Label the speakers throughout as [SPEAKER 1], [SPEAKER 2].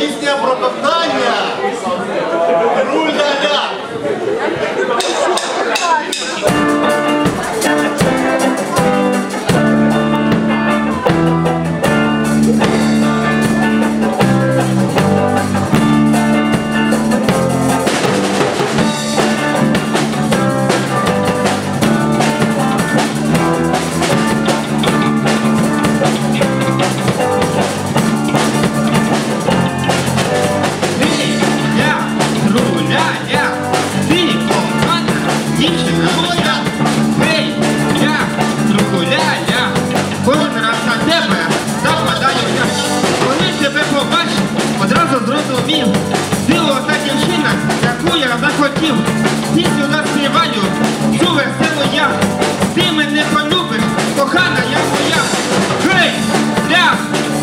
[SPEAKER 1] пісня про
[SPEAKER 2] Я захотів. Пісню заспіваю, цю веселу я. Ти мене полюбиш, кохана я моя. Гей, ля,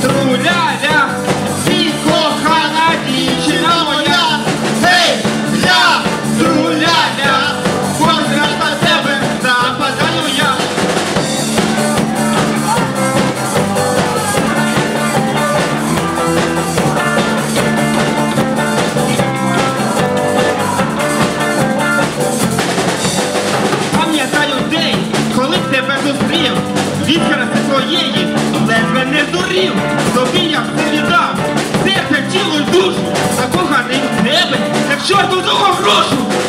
[SPEAKER 2] труля, ля, ледве не дурів, Тобі я все віддав, серце, тіло й душу, закоханий в тебе, як чорту того грошу.